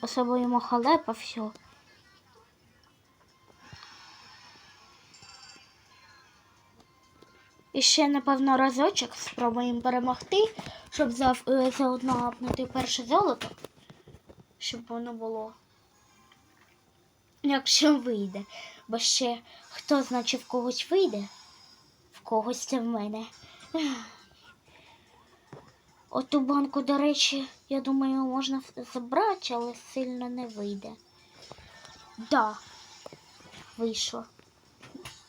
особливо халепа, все. І ще, напевно, разочок спробуємо перемогти, щоб зав- е, заодно апнути перше золото, щоб воно було. Якщо вийде. Бо ще хто значить в когось вийде, в когось це в мене. Оту банку, до речі, я думаю, можна забрати, але сильно не вийде. Да, вийшло.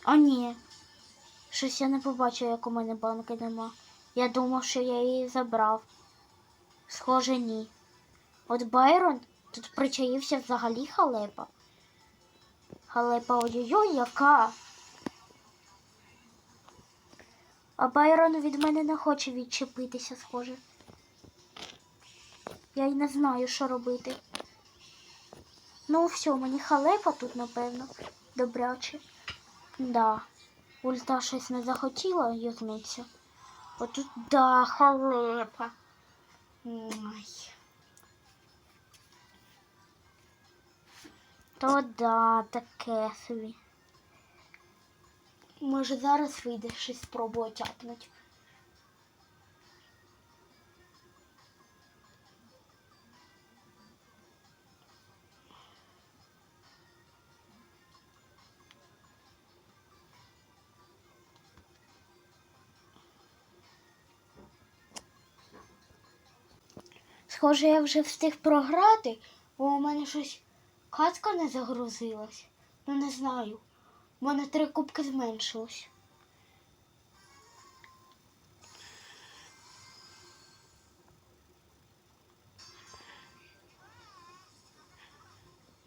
А ні. Щось я не побачив, як у мене банки нема. Я думав, що я її забрав. Схоже, ні. От Байрон тут причаївся взагалі халепа. Халепа ой-ой-ой, яка. А Байрон від мене не хоче відчепитися, схоже. Я й не знаю, що робити. Ну, все, мені халепа тут, напевно, добряче. Да. Ульта щось не захотіла юзнутися. Отут да, халепа. Ой. То да, таке собі. Може зараз вийде щось спробую тяпнуть. Схоже, я вже встиг програти, бо у мене щось катка не загрузилась. Ну не знаю. У мене три кубки зменшилось.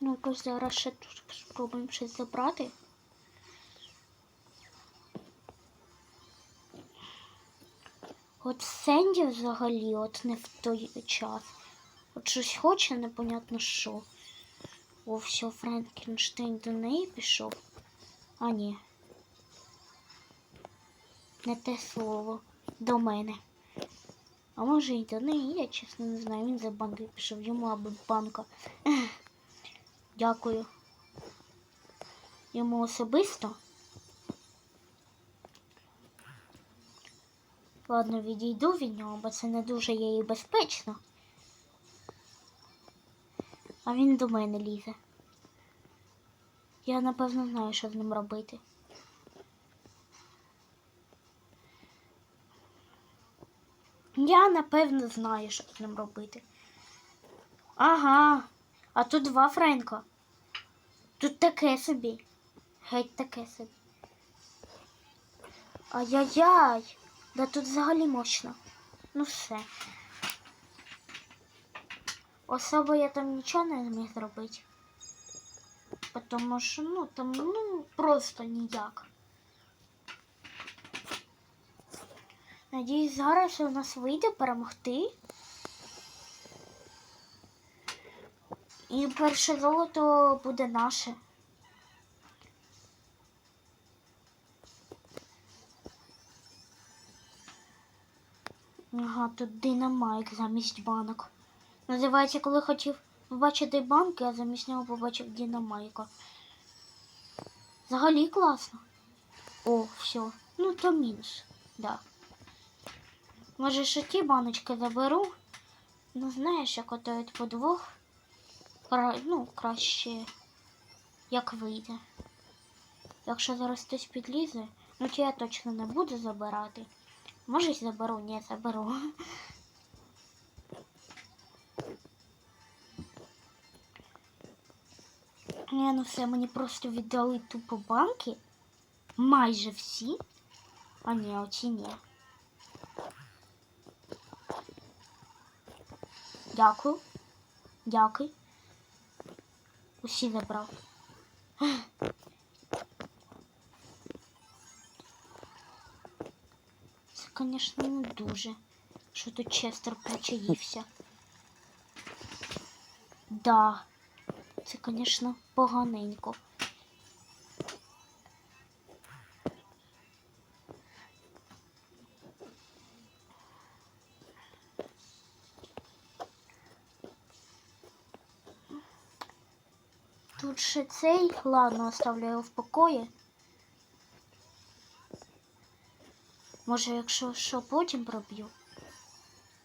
Ну, якось зараз ще тут спробуємо щось забрати. От Сенді взагалі от не в той час. От щось хоче, непонятно що. О, все, Франкенштейн до неї пішов. А ні. Не те слово. До мене. А може і до неї, я чесно не знаю. Він за банкою пішов, йому аби банка. Дякую. Йому особисто. Ладно, відійду від нього, бо це не дуже є і безпечно. А він до мене лізе. Я напевно знаю, що з ним робити. Я напевно знаю, що з ним робити. Ага, а тут два Френка. Тут таке собі. Геть таке собі. Ай-яй-яй. Да тут взагалі мощно. Ну все. Особо я там нічого не зміг зробити. Тому що, ну, там, ну, просто ніяк. Надіюсь, зараз у нас вийде перемогти. І перше золото буде наше. Ага, тут динамайк замість банок. Називається, коли хотів побачити банки, а замість нього побачив динамайка. Взагалі класно. О, все. Ну, то мінус. Да. Може, ще ті баночки заберу. Ну, знаєш, як ото по двох. Ну, краще як вийде. Якщо зараз хтось підлізе, ну то я точно не буду забирати. Може, й заберу, ні, заберу. Ні, ну все, мені просто віддали тупо банки. Майже всі. А ні, оці ні. Дякую. Дякую. Усі забрав. Звісно, не дуже. Що тут Честер причаївся. Да. Це, звісно, поганенько. Тут ще цей, ладно, оставлю його в покої. Може, якщо що, потім проб'ю.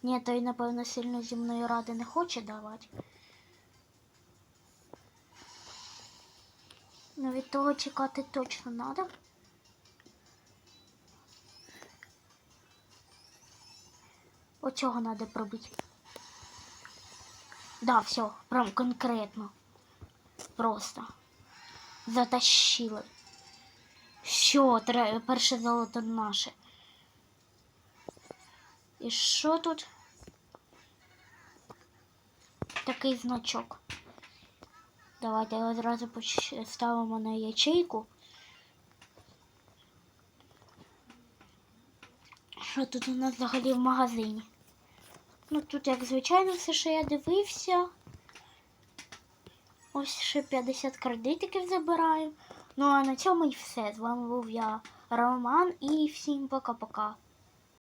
Ні, той, напевно, сильно зі мною ради не хоче давати. Ну, від того чекати точно треба. Оцього треба пробити. Да, все, прям конкретно. Просто. Затащили. Тре- перше золото наше. І що тут? Такий значок. Давайте одразу поч- ставимо на ячейку. Що тут у нас взагалі в магазині? Ну тут, як звичайно, все, що я дивився. Ось ще 50 кредитиків забираю. Ну а на цьому і все. З вами був я, Роман, і всім пока-пока.